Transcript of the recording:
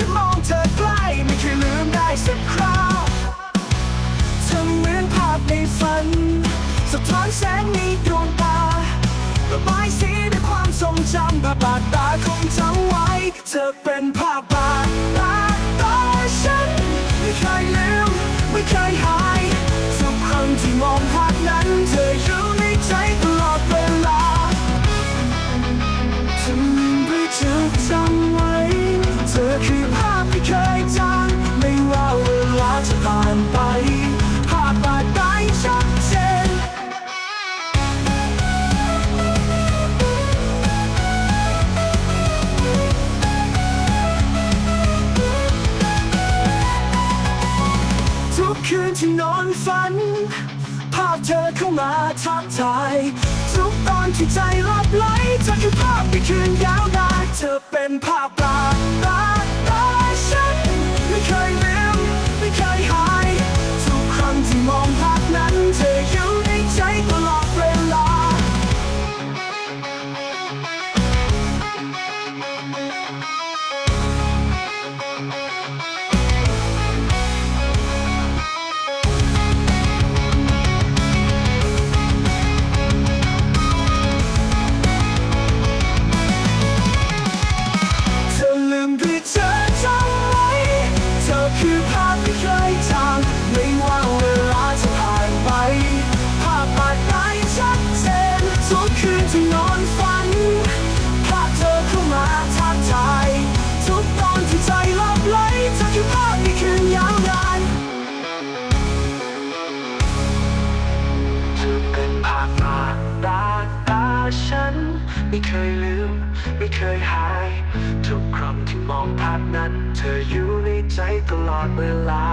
ฉันมองเธอใกล้ไม่เคยลืมได้สักคราวเธอเหมือนภาพในฝัน สะท้อนแสงในดวงตาระบายสีด้วยความทรงจำภาพบาดตาคงจำไว้ เธอเป็นภาพบาด ทุกคืนที่นอนฝัน ภาพเธอเข้ามาทักทาย ทุกตอนที่ใจหลับไหลเธอคือ ตาฉัน ไม่เคยลืม ไม่เคยหาย ทุกครั้งที่มองภาพนั้น เธออยู่ในใจตลอดเวลา